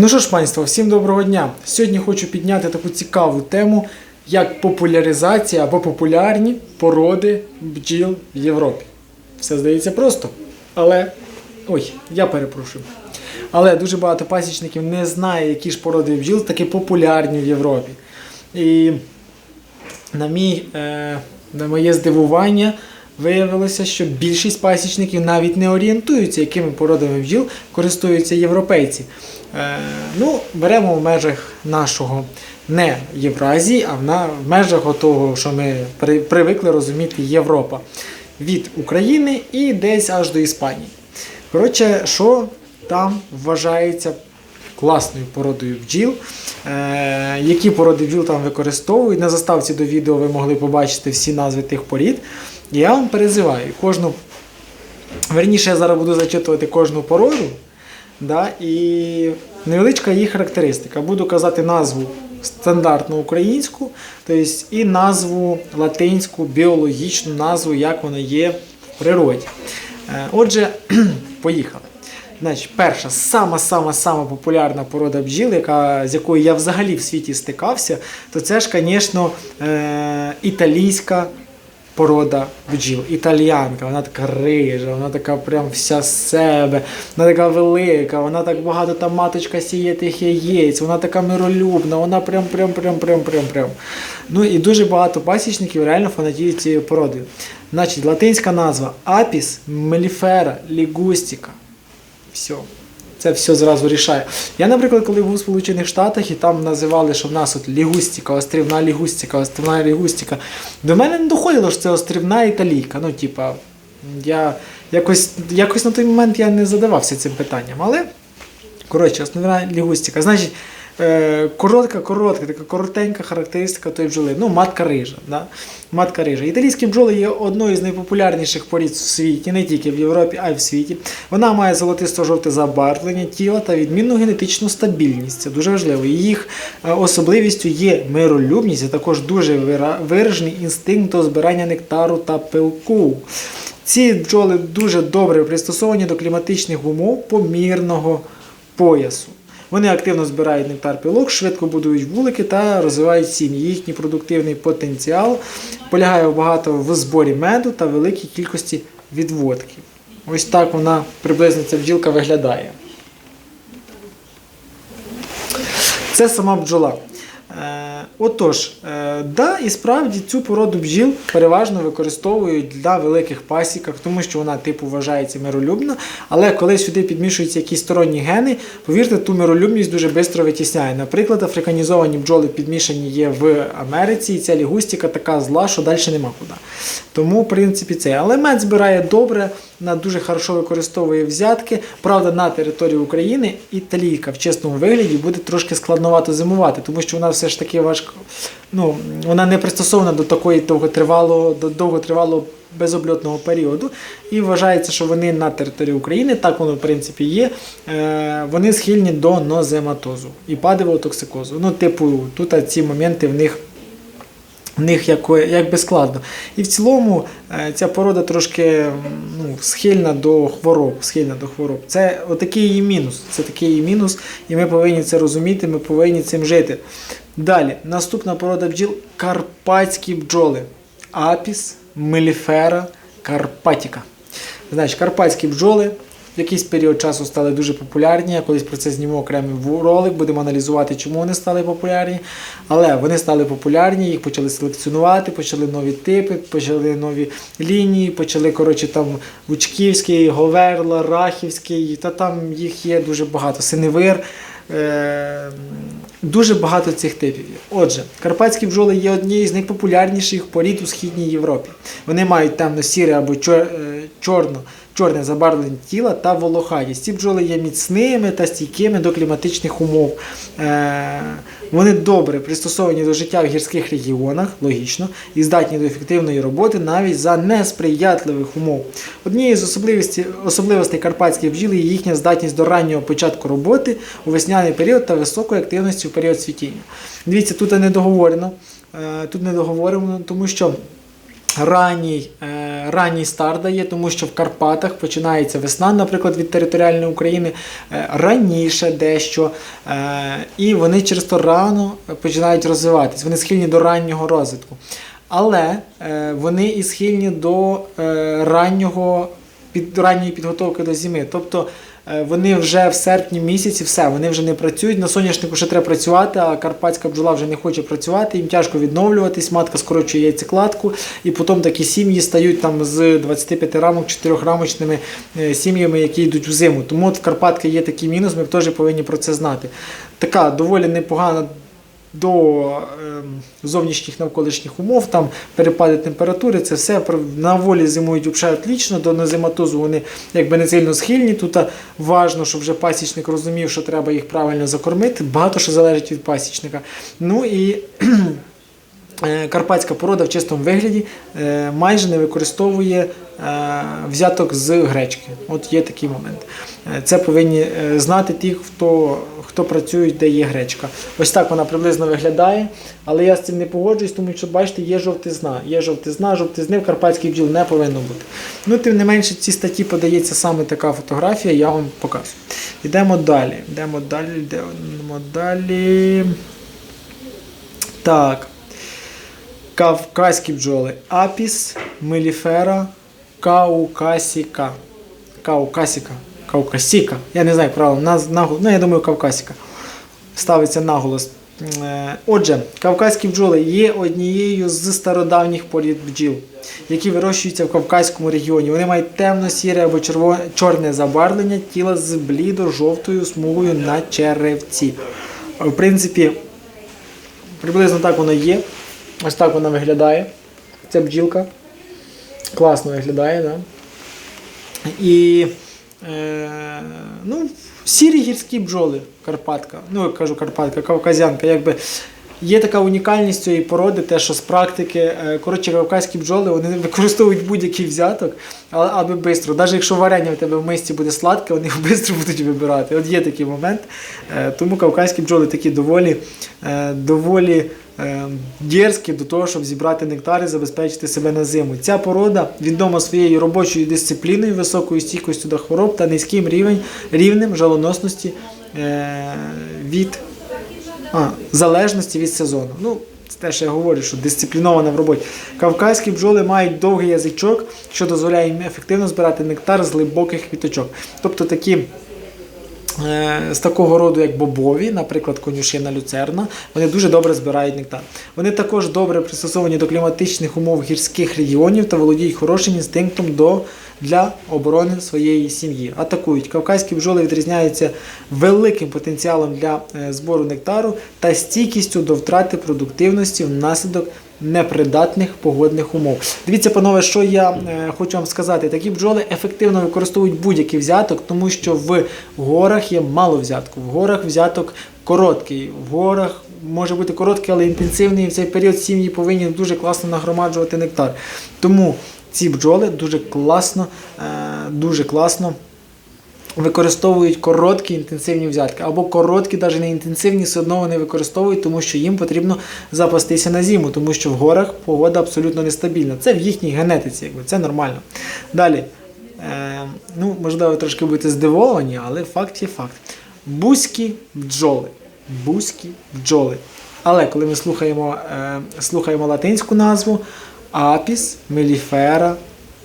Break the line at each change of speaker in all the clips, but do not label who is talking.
Ну що ж, панство, всім доброго дня. Сьогодні хочу підняти таку цікаву тему, як популяризація або популярні породи бджіл в Європі. Все здається просто, але. Ой, я перепрошую. Але дуже багато пасічників не знає, які ж породи бджіл такі популярні в Європі. І на, мій, е, на моє здивування виявилося, що більшість пасічників навіть не орієнтуються, якими породами бджіл користуються європейці. Е, ну, беремо в межах нашого не Євразії, а в, межах того, що ми при, привикли розуміти Європа. Від України і десь аж до Іспанії. Коротше, що там вважається класною породою бджіл. Е, які породи бджіл там використовують. На заставці до відео ви могли побачити всі назви тих порід. Я вам перезиваю кожну. Верніше, я зараз буду зачитувати кожну породу. Да, і невеличка її характеристика. Буду казати назву стандартну українську, тобто і назву латинську, біологічну назву, як вона є в природі. Е, Отже, поїхали. Значить, перша, сама-сама-сама популярна порода бджіл, яка, з якою я взагалі в світі стикався, то це ж, звісно, е, італійська порода бджіл, італіянка. Вона така рижа, вона така прям вся з себе, вона така велика, вона так багато там маточка сіє тих яєць, вона така миролюбна, вона прям прям прям прям прям прям. Ну і дуже багато пасічників реально фанатіють цією породою. Значить, латинська назва Апіс меліфера лігустіка. Все. Це все зразу рішає. Я, наприклад, коли був у Сполучених Штатах і там називали, що в нас от лігустика, острівна лігустика, острівна лігустика. До мене не доходило, що це острівна італійка. Ну, типа, я якось, якось на той момент я не задавався цим питанням. Але, коротше, основна лігустика. Значить, е, коротка, коротка, така коротенька характеристика тої бджоли. Ну, матка рижа. Да? Матка рижа. Італійські бджоли є одною з найпопулярніших порід в світі, не тільки в Європі, а й в світі. Вона має золотисто-жовте забарвлення тіла та відмінну генетичну стабільність. Це дуже важливо. Їх е, особливістю є миролюбність, а також дуже вира- виражений інстинкт до збирання нектару та пилку. Ці бджоли дуже добре пристосовані до кліматичних умов помірного поясу. Вони активно збирають нектар пілок, швидко будують вулики та розвивають сім'ї. Їхній продуктивний потенціал полягає багато в зборі меду та великій кількості відводків. Ось так вона приблизно ця бджілка виглядає. Це сама бджола. Е, отож, е, да, і справді цю породу бджіл переважно використовують для великих пасіках, тому що вона типу вважається миролюбна. Але коли сюди підмішуються якісь сторонні гени, повірте, ту миролюбність дуже швидко витісняє. Наприклад, африканізовані бджоли підмішані є в Америці, і ця лігустика така зла, що далі нема куди. Тому, в принципі, це. Але мед збирає добре, вона дуже хорошо використовує взятки. Правда, на території України італійка в чесному вигляді буде трошки складновато зимувати, тому що вона все ж таки важко. Ну, вона не пристосована до такої довготривалого, до довготривалого безобльотного періоду. І вважається, що вони на території України, так воно в принципі є. Е, вони схильні до нозематозу і падового токсикозу. Ну, типу, тут ці моменти в них в них як, як би складно. І в цілому е, ця порода трошки ну, схильна до хвороб. Схильна до хвороб. Це отакий її мінус. Це такий її мінус, і ми повинні це розуміти, ми повинні цим жити. Далі, наступна порода бджіл карпатські бджоли. Апіс, меліфера, карпатіка. Значить, карпатські бджоли якийсь період часу стали дуже популярні. Я колись про це зніму окремий ролик, будемо аналізувати, чому вони стали популярні. Але вони стали популярні, їх почали селекціонувати, почали нові типи, почали нові лінії, почали, коротше, там Вучківський, Говерла, Рахівський, та там їх є дуже багато. Синевир. Е, Дуже багато цих типів. Отже, карпатські бджоли є однією з найпопулярніших порід у східній Європі. Вони мають темно-сіре або чор- е, чорно, чорне забарвлення тіла та волохатість. Ці бджоли є міцними та стійкими до кліматичних умов. Е, Вони добре пристосовані до життя в гірських регіонах, логічно, і здатні до ефективної роботи навіть за несприятливих умов. Однією з особливостей, особливостей карпатських бджіл є їхня здатність до раннього початку роботи у весняний період та високої активності в період цвітіння. Дивіться, тут не договорено. Е, Тут не договорено, тому що ранній, е, ранній старт дає, тому що в Карпатах починається весна, наприклад, від територіальної України е, раніше дещо. Е, і вони через то рано починають розвиватись. Вони схильні до раннього розвитку. Але вони і схильні до раннього під ранньої підготовки до зими. Тобто вони вже в серпні місяці все, вони вже не працюють. На соняшнику ще треба працювати, а карпатська бджола вже не хоче працювати, їм тяжко відновлюватись, матка скорочує яйцекладку, і потім такі сім'ї стають там з 25 рамок, 4 рамочними е, сім'ями, які йдуть в зиму. Тому от в Карпатки є такий мінус, ми теж повинні про це знати. Така доволі непогана до ем, зовнішніх навколишніх умов, там перепади температури, це все на волі зимують взагалі отлично, до незематозу вони якби не сильно схильні. Тут а, важно, щоб вже пасічник розумів, що треба їх правильно закормити. Багато що залежить від пасічника. Ну і е, карпатська порода в чистому вигляді е, майже не використовує е, взяток з гречки. От є такий момент. Е, Це повинні е, знати ті, хто, хто працює, де є гречка. Ось так вона приблизно виглядає, але я з цим не погоджуюсь, тому що, бачите, є жовтизна. Є жовтизна, жовтизни в карпатських бджіл не повинно бути. Ну, тим не менше, в цій статті подається саме така фотографія, я вам показую. Йдемо далі. Йдемо далі, йдемо далі. Так. Кавказькі бджоли. Апіс, меліфера, каукасіка. Каукасіка. Каукасіка. Я не знаю правильно, наз- наголос. Ну, я думаю, кавкасіка. Ставиться наголос. Е, Отже, кавказькі бджоли є однією з стародавніх порід бджіл, які вирощуються в Кавказькому регіоні. Вони мають темно-сіре або черво- чорне забарвлення тіла з блідо-жовтою смугою на черевці. В принципі, Приблизно так воно є. Ось так вона виглядає. Ця бджілка. Класно виглядає, да? І е, ну, сірі гірські бджоли Карпатка. Ну, я кажу Карпатка, кавказянка. Якби є така унікальність цієї породи, те, що з практики, е, коротше, кавказькі бджоли вони використовують будь-який взяток, але аби швидко. Навіть якщо варення в тебе в мисці буде сладке, вони його швидко будуть вибирати. От є такий момент. Е, Тому кавказькі бджоли такі доволі, доволі дерзкі до того, щоб зібрати нектар і забезпечити себе на зиму. Ця порода відома своєю робочою дисципліною, високою стійкістю до хвороб та низьким рівень, рівнем жалоносності е, від а, залежності від сезону. Ну, це те, що я говорю, що дисциплінована в роботі. Кавказькі бджоли мають довгий язичок, що дозволяє їм ефективно збирати нектар з глибоких квіточок. Тобто такі. Е, З такого роду, як бобові, наприклад, конюшина люцерна, вони дуже добре збирають нектар. Вони також добре пристосовані до кліматичних умов гірських регіонів та володіють хорошим інстинктом до, для оборони своєї сім'ї. Атакують. Кавказькі бджоли відрізняються великим потенціалом для е, збору нектару та стійкістю до втрати продуктивності внаслідок непридатних погодних умов. Дивіться, панове, що я е, хочу вам сказати. Такі бджоли ефективно використовують будь-який взяток, тому що в горах є мало взятку. В горах взяток короткий. В горах може бути короткий, але інтенсивний. І в цей період сім'ї повинні дуже класно нагромаджувати нектар. Тому ці бджоли дуже класно, е, дуже класно використовують короткі інтенсивні взятки. Або короткі, навіть не інтенсивні, все одно вони використовують, тому що їм потрібно запастися на зиму, тому що в горах погода абсолютно нестабільна. Це в їхній генетиці, якби це нормально. Далі. Е, ну, можливо, трошки будете здивовані, але факт є факт. Бузькі бджоли. Бузькі бджоли. Але коли ми слухаємо, е, слухаємо латинську назву Апіс меліфера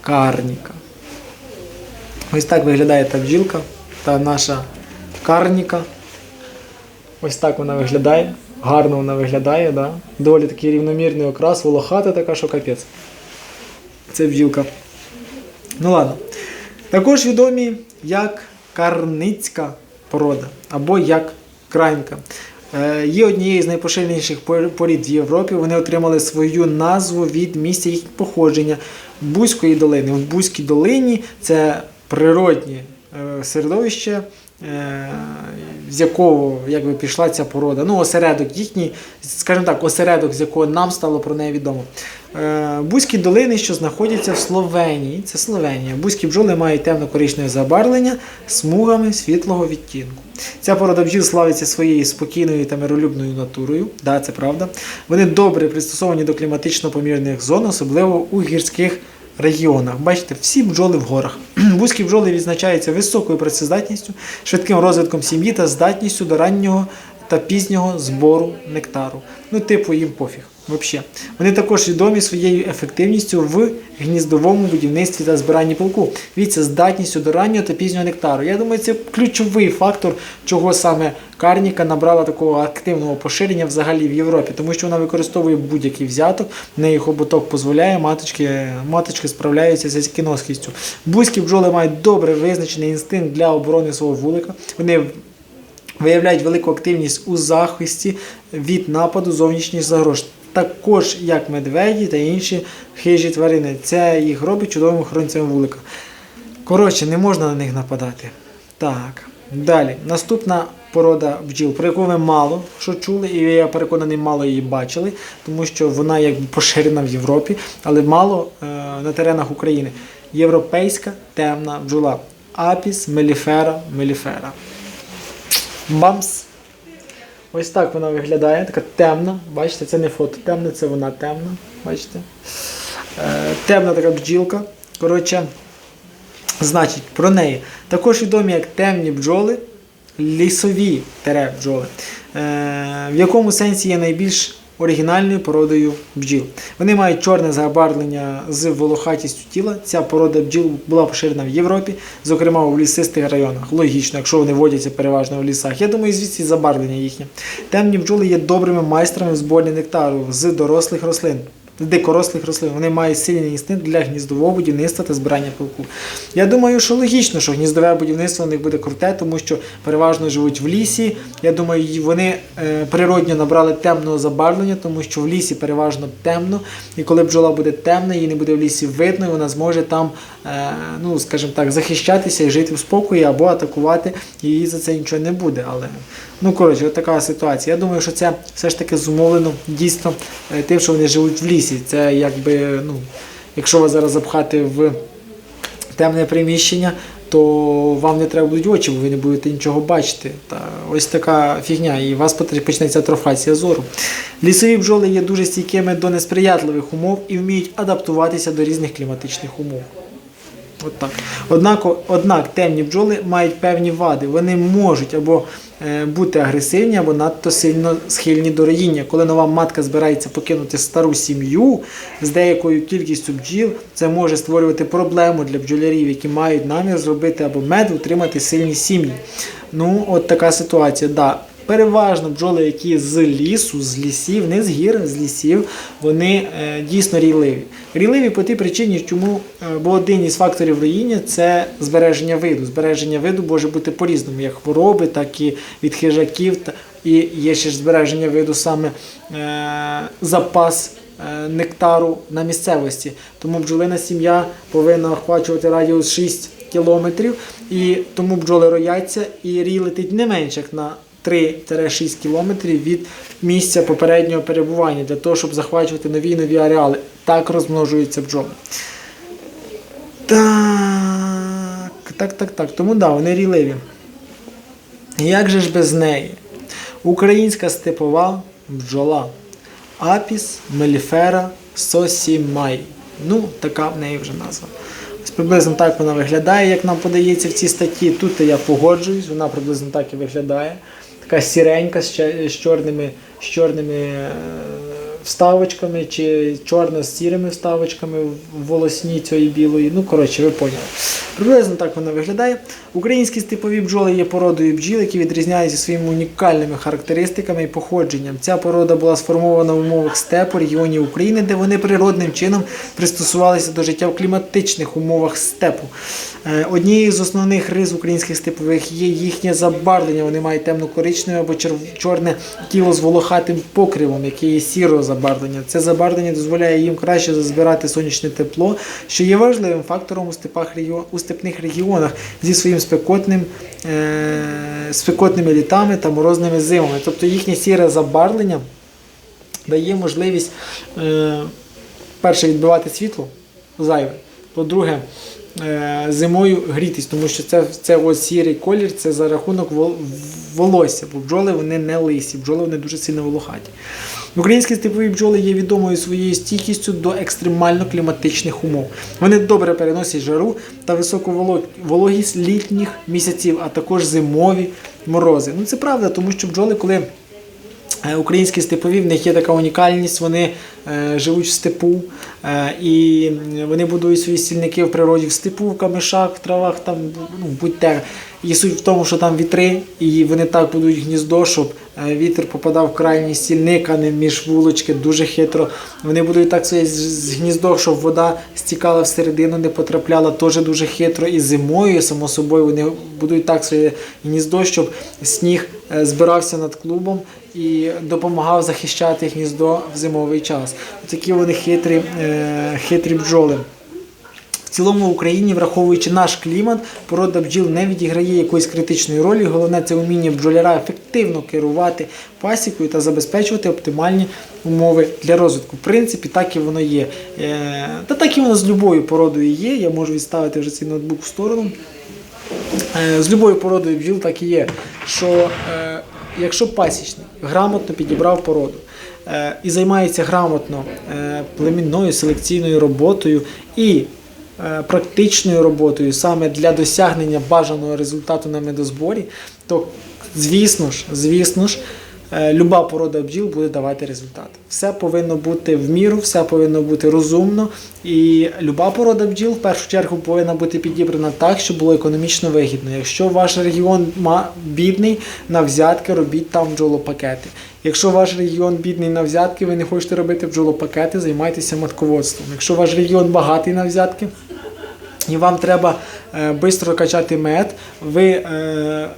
карніка. Ось так виглядає та бджілка, та наша карніка. Ось так вона виглядає. Гарно вона виглядає, да? доволі такий рівномірний окрас, волохата така, що капець. Це бджілка. Ну ладно. Також відомі як карницька порода або як крайнка. Е, Є однією з найпоширеніших порід в Європі. Вони отримали свою назву від місця їх походження Бузької долини. В Бузькій долині це природнє е, середовище, е, з якого якби, пішла ця порода. Ну, осередок їхній, скажімо так, осередок, з якого нам стало про неї відомо. Е, Бузькі долини, що знаходяться в Словенії. Це Словенія. Бузькі бджоли мають темно-коричневе забарвлення смугами світлого відтінку. Ця порода бджіл славиться своєю спокійною та миролюбною натурою. Да, це правда. Вони добре пристосовані до кліматично помірних зон, особливо у гірських регіонах. Бачите, всі бджоли в горах. Вузькі бджоли відзначаються високою працездатністю, швидким розвитком сім'ї та здатністю до раннього та пізнього збору нектару. Ну, типу, їм пофіг. Взагалі. Вони також відомі своєю ефективністю в гніздовому будівництві та збиранні пилку. Віться здатністю до раннього та пізнього нектару. Я думаю, це ключовий фактор, чого саме карніка набрала такого активного поширення взагалі в Європі, тому що вона використовує будь-який взяток, в неї хоботок дозволяє, маточки, маточки справляються з кіноскістю. Бузькі бджоли мають добре визначений інстинкт для оборони свого вулика. Вони виявляють велику активність у захисті від нападу зовнішніх загроз. Також як медведі та інші хижі тварини. Це їх робить чудовим охоронцем вулика. Коротше, не можна на них нападати. Так. Далі. Наступна порода бджіл, про яку ви мало що чули, і я переконаний, мало її бачили, тому що вона як поширена в Європі, але мало е, на теренах України. Європейська темна бджола. Апіс меліфера меліфера. Бамс. Ось так вона виглядає, така темна. Бачите, це не фото темне, це вона темна. Бачите? Е, темна така бджілка. Коротше, значить, про неї. Також відомі як темні бджоли, лісові тере бджоли. Е, в якому сенсі є найбільш оригінальною породою бджіл. Вони мають чорне забарвлення з волохатістю тіла. Ця порода бджіл була поширена в Європі, зокрема у лісистих районах. Логічно, якщо вони водяться переважно в лісах. Я думаю, звідси забарвлення їхнє. Темні бджоли є добрими майстрами в зборі нектару з дорослих рослин. Дикорослих рослин. Вони мають сильний інстинкт для гніздового будівництва та збирання пилку. Я думаю, що логічно, що гніздове будівництво у них буде круте, тому що переважно живуть в лісі. Я думаю, вони е, природньо набрали темного забарвлення, тому що в лісі переважно темно. І коли бджола буде темна, її не буде в лісі видно, і вона зможе там, е, ну скажімо так, захищатися і жити в спокої або атакувати. Їй за це нічого не буде. Але ну коротше, така ситуація. Я думаю, що це все ж таки зумовлено дійсно е, тим, що вони живуть в лісі. Це якби, ну, якщо вас зараз запхати в темне приміщення, то вам не треба будуть очі, бо ви не будете нічого бачити. Та ось така фігня, і у вас почнеться атрофація зору. Лісові бджоли є дуже стійкими до несприятливих умов і вміють адаптуватися до різних кліматичних умов. От так. Однак, однак темні бджоли мають певні вади. Вони можуть або е, бути агресивні, або надто сильно схильні до роїння. Коли нова матка збирається покинути стару сім'ю з деякою кількістю бджіл, це може створювати проблему для бджолярів, які мають намір зробити або мед, утримати сильні сім'ї. Ну, от така ситуація. Да. Переважно бджоли, які з лісу, з лісів, не з гір, з лісів, вони е, дійсно рійливі. Рійливі по тій причині, чому е, бо один із факторів роїння це збереження виду. Збереження виду може бути по-різному, як хвороби, так і від хижаків. І є ще ж збереження виду саме е, запас нектару на місцевості. Тому бджолина сім'я повинна охвачувати радіус 6 кілометрів, і тому бджоли рояться, і рій летить не менше як на 3-6 кілометрів від місця попереднього перебування для того, щоб захвачувати нові і нові ареали. Так розмножуються бджоли. Так, так, так, так. Тому да, вони ріливі. Як же ж без неї? Українська степова бджола. Апіс меліфера сосімай. Ну, така в неї вже назва. Приблизно так вона виглядає, як нам подається в цій статті. Тут я погоджуюсь, вона приблизно так і виглядає. Така сіренька з, чорними, з чорними е, вставочками, чи чорна з сірими вставочками в волосні цієї білої. Ну, коротше, ви поняли. Приблизно так вона виглядає. Українські степові бджоли є породою бджіл, які відрізняються своїми унікальними характеристиками і походженням. Ця порода була сформована в умовах степу регіонів України, де вони природним чином пристосувалися до життя в кліматичних умовах степу. Е, Однією з основних рис українських степових є їхнє забарвлення. Вони мають темно-коричневе або чорне тіло з волохатим покривом, яке є сірого забарвлення. Це забарвлення дозволяє їм краще збирати сонячне тепло, що є важливим фактором у степах у степних регіонах зі своїм спекотним, е- спекотними літами та морозними зимами. Тобто їхнє сіре забарвлення дає можливість. Е- перше, відбивати світло зайве. По-друге, зимою грітись, тому що це, це ось сірий колір, це за рахунок волосся, бо бджоли вони не лисі, бджоли вони дуже сильно волохаті. Українські степові бджоли є відомою своєю стійкістю до екстремально кліматичних умов. Вони добре переносять жару та високу вологість літніх місяців, а також зимові морози. Ну це правда, тому що бджоли, коли Е, Українські степові, в них є така унікальність, вони е, живуть в степу е, і вони будують свої стільники в природі в степу, в камишах, в травах, там, ну, будь-де. І суть в тому, що там вітри, і вони так будують гніздо, щоб е, вітер попадав в крайній стільник, а не між вулочки, дуже хитро. Вони будують так своє гніздо, щоб вода стікала всередину, не потрапляла, теж дуже хитро. І зимою, само собою, вони будують так своє гніздо, щоб сніг е, збирався над клубом і допомагав захищати гніздо в зимовий час. Такі вони хитрі, е, хитрі бджоли. В цілому в Україні, враховуючи наш клімат, порода бджіл не відіграє якоїсь критичної ролі. Головне це вміння бджоляра ефективно керувати пасікою та забезпечувати оптимальні умови для розвитку. В принципі, так і воно є. Е, Та так і воно з любою породою є. Я можу відставити вже цей ноутбук в сторону. Е, З любою породою бджіл так і є, що якщо пасічник грамотно підібрав породу е, і займається грамотно е, племінною селекційною роботою і е, практичною роботою саме для досягнення бажаного результату на медозборі, то звісно ж, звісно ж, люба порода бджіл буде давати результат. Все повинно бути в міру, все повинно бути розумно. І люба порода бджіл в першу чергу повинна бути підібрана так, щоб було економічно вигідно. Якщо ваш регіон бідний на взятки, робіть там бджолопакети. Якщо ваш регіон бідний на взятки, ви не хочете робити бджолопакети, займайтеся матководством. Якщо ваш регіон багатий на взятки, і вам треба е, швидко качати мед, ви е,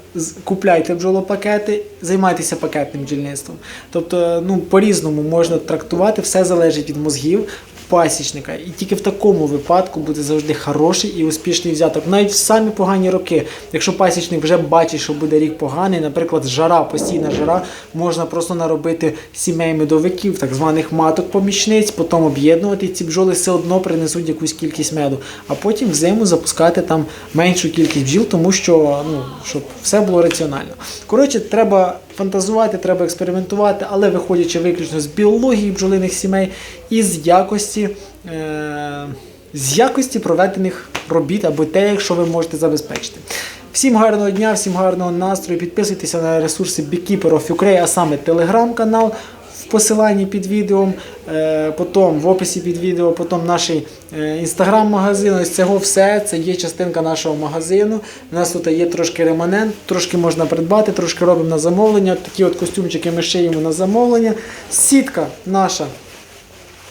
купляйте бджолопакети, займайтеся пакетним бджільництвом. Тобто, ну, по-різному можна трактувати, все залежить від мозгів пасічника. І тільки в такому випадку буде завжди хороший і успішний взяток. Навіть в самі погані роки, якщо пасічник вже бачить, що буде рік поганий, наприклад, жара, постійна жара, можна просто наробити сімей медовиків, так званих маток помічниць, потім об'єднувати і ці бджоли все одно принесуть якусь кількість меду, а потім взиму запускати там меншу кількість бджіл, тому що ну, щоб все було раціонально. Коротше, треба фантазувати, треба експериментувати, але виходячи виключно з біології бджолиних сімей і з якості. Е- з якості проведених робіт або те, якщо ви можете забезпечити. Всім гарного дня, всім гарного настрою. Підписуйтеся на ресурси Beekeeper of Ukraine, а саме телеграм-канал в посиланні під відео, е, потім в описі під відео, потім наш інстаграм-магазин. Ось цього все. Це є частинка нашого магазину. У нас тут є трошки реманент, трошки можна придбати, трошки робимо на замовлення. Такі от костюмчики ми шиємо на замовлення. Сітка наша.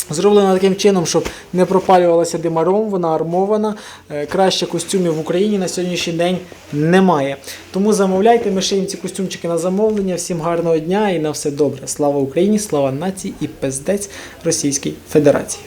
Зроблена таким чином, щоб не пропалювалася димаром, вона армована. Е, Краще костюмів в Україні на сьогоднішній день немає. Тому замовляйте, ми шиємо ці костюмчики на замовлення. Всім гарного дня і на все добре. Слава Україні, слава нації і пиздець Російській Федерації.